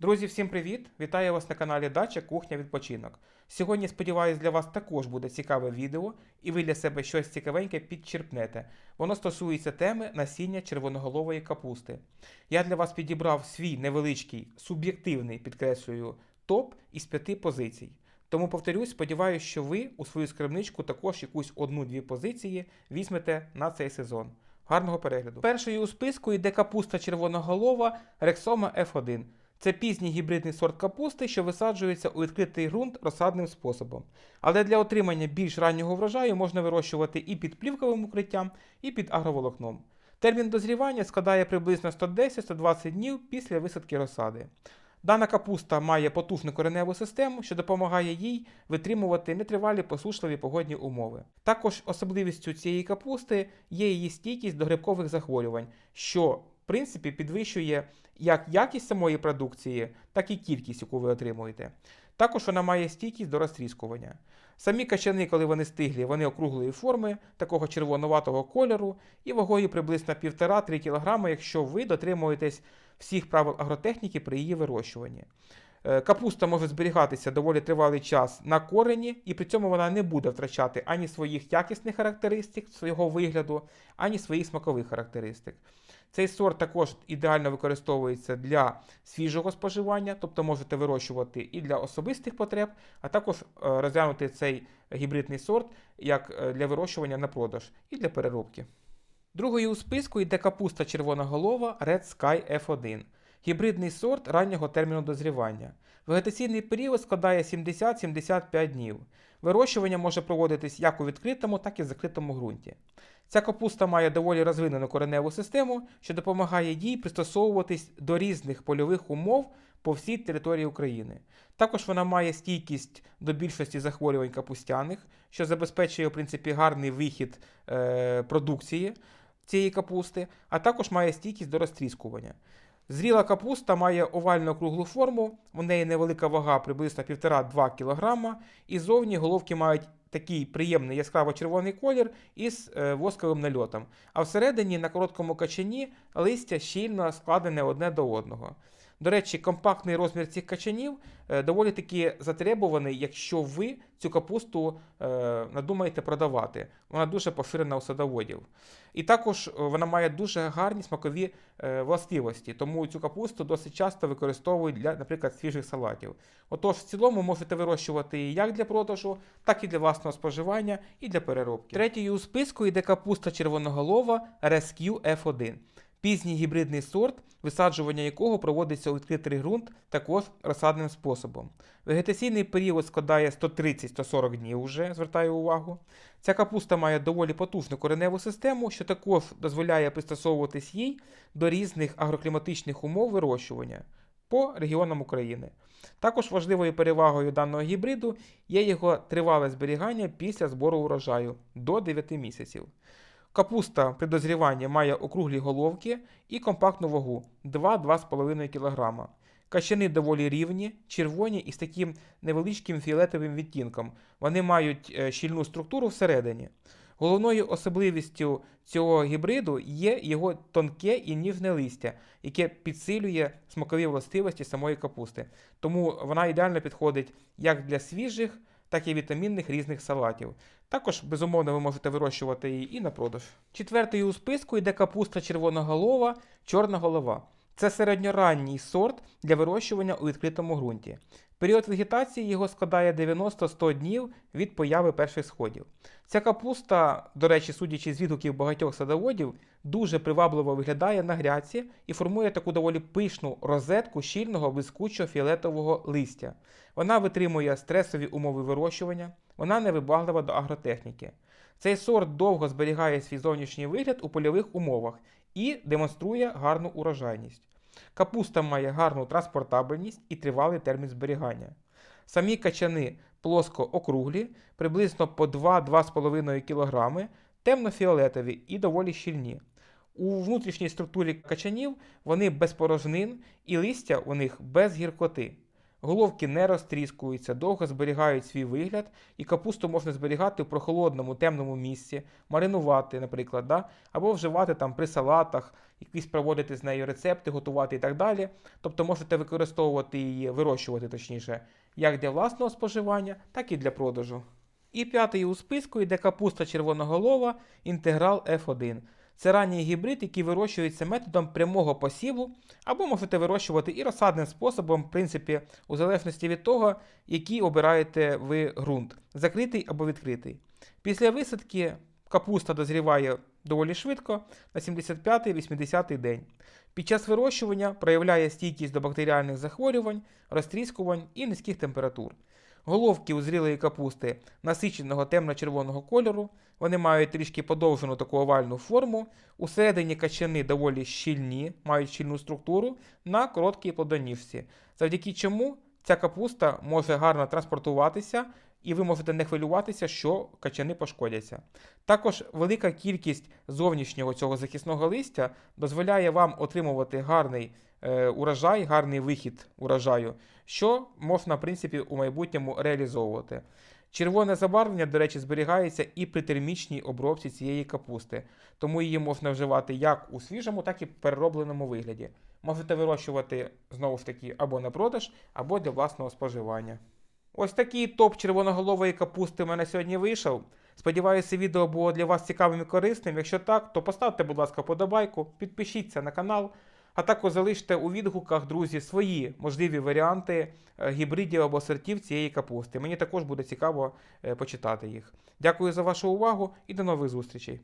Друзі, всім привіт! Вітаю вас на каналі Дача Кухня Відпочинок. Сьогодні, сподіваюсь, для вас також буде цікаве відео, і ви для себе щось цікавеньке підчерпнете. Воно стосується теми насіння червоноголової капусти. Я для вас підібрав свій невеличкий, суб'єктивний, підкреслюю, топ із п'яти позицій. Тому повторюсь, сподіваюся, що ви у свою скарбничку також якусь одну-дві позиції візьмете на цей сезон. Гарного перегляду. Першою у списку йде капуста червоноголова Rexoma F1. Це пізній гібридний сорт капусти, що висаджується у відкритий ґрунт розсадним способом. Але для отримання більш раннього врожаю можна вирощувати і під плівковим укриттям, і під агроволокном. Термін дозрівання складає приблизно 110-120 днів після висадки розсади. Дана капуста має потужну кореневу систему, що допомагає їй витримувати нетривалі посушливі погодні умови. Також особливістю цієї капусти є її стійкість до грибкових захворювань, що принципі підвищує як якість самої продукції, так і кількість, яку ви отримуєте. Також вона має стійкість до розтріскування. Самі качани, коли вони стиглі, вони округлої форми, такого червонуватого кольору і вагою приблизно 1,5-3 кг, якщо ви дотримуєтесь всіх правил агротехніки при її вирощуванні. Е, Капуста може зберігатися доволі тривалий час на корені, і при цьому вона не буде втрачати ані своїх якісних характеристик, свого вигляду, ані своїх смакових характеристик. Цей сорт також ідеально використовується для свіжого споживання, тобто можете вирощувати і для особистих потреб, а також е, розглянути цей гібридний сорт як е, для вирощування на продаж і для переробки. Другою у списку йде капуста червоноголова Red Sky F1. Гібридний сорт раннього терміну дозрівання. Вегетаційний період складає 70-75 днів. Вирощування може проводитись як у відкритому, так і закритому ґрунті. Ця капуста має доволі розвинену кореневу систему, що допомагає їй пристосовуватись до різних польових умов по всій території України. Також вона має стійкість до більшості захворювань капустяних, що забезпечує в принципі гарний вихід е, продукції цієї капусти, а також має стійкість до розтріскування. Зріла капуста має овально круглу форму, у неї невелика вага приблизно 1,5-2 кг, і зовні головки мають такий приємний яскраво-червоний колір із е, восковим нальотом. А всередині на короткому качані листя щільно складене одне до одного. До речі, компактний розмір цих качанів е, доволі таки затребуваний, якщо ви цю капусту е, надумаєте продавати. Вона дуже поширена у садоводів. І також е, вона має дуже гарні смакові властивості, тому цю капусту досить часто використовують для, наприклад, свіжих салатів. Отож, в цілому можете вирощувати як для продажу, так і для власного споживання, і для переробки. Третьою у списку йде капуста червоноголова Rescue F1. Пізній гібридний сорт, висаджування якого проводиться у відкритий ґрунт також розсадним способом. Вегетаційний період складає 130-140 днів, вже звертаю увагу. Ця капуста має доволі потужну кореневу систему, що також дозволяє пристосовуватись їй до різних агрокліматичних умов вирощування по регіонам України. Також важливою перевагою даного гібриду є його тривале зберігання після збору урожаю до 9 місяців. Капуста при дозріванні має округлі головки і компактну вагу 2-2,5 кг. Качани доволі рівні, червоні і з таким невеличким фіолетовим відтінком. Вони мають е, щільну структуру всередині. Головною особливістю цього гібриду є його тонке і ніжне листя, яке підсилює смакові властивості самої капусти. Тому вона ідеально підходить як для свіжих, так і вітамінних різних салатів. Також, безумовно, ви можете вирощувати її і на продаж. Четвертою у списку йде капуста червоноголова, чорна голова. Це середньоранній сорт для вирощування у відкритому ґрунті. Період вегетації його складає 90-100 днів від появи перших сходів. Ця капуста, до речі, судячи з відгуків багатьох садоводів, дуже привабливо виглядає на грядці і формує таку доволі пишну розетку щільного блискучого фіолетового листя. Вона витримує стресові умови вирощування, вона невибаглива до агротехніки. Цей сорт довго зберігає свій зовнішній вигляд у польових умовах і демонструє гарну урожайність. Капуста має гарну транспортабельність і тривалий термін зберігання. Самі качани плоско округлі, приблизно по 2-2,5 кг, темно-фіолетові і доволі щільні. У внутрішній структурі качанів вони без порожнин і листя у них без гіркоти. Головки не розтріскуються, довго зберігають свій вигляд, і капусту можна зберігати в прохолодному, темному місці, маринувати, наприклад, да? або вживати там при салатах, якісь проводити з нею рецепти, готувати і так далі. Тобто можете використовувати її, вирощувати точніше, як для власного споживання, так і для продажу. І п'ятий у списку йде капуста червоноголова інтеграл F1. Це ранній гібрид, який вирощується методом прямого посіву, або можете вирощувати і розсадним способом, в принципі, у залежності від того, який обираєте ви ґрунт закритий або відкритий. Після висадки капуста дозріває доволі швидко на 75-80 день. Під час вирощування проявляє стійкість до бактеріальних захворювань, розтріскувань і низьких температур. Головки у зрілої капусти насиченого темно-червоного кольору, вони мають трішки подовжену таку овальну форму. Усередині качани доволі щільні, мають щільну структуру на короткій плодоніжці, завдяки чому ця капуста може гарно транспортуватися, і ви можете не хвилюватися, що качани пошкодяться. Також велика кількість зовнішнього цього захисного листя дозволяє вам отримувати гарний е, урожай, гарний вихід урожаю, що можна, в принципі, у майбутньому реалізовувати. Червоне забарвлення, до речі, зберігається і при термічній обробці цієї капусти, тому її можна вживати як у свіжому, так і переробленому вигляді. Можете вирощувати знову ж таки або на продаж, або для власного споживання. Ось такий топ червоноголової капусти в мене сьогодні вийшов. Сподіваюся, відео було для вас цікавим і корисним. Якщо так, то поставте, будь ласка, подобайку, підпишіться на канал, а також залиште у відгуках, друзі, свої можливі варіанти е, гібридів або сортів цієї капусти. Мені також буде цікаво е, почитати їх. Дякую за вашу увагу і до нових зустрічей.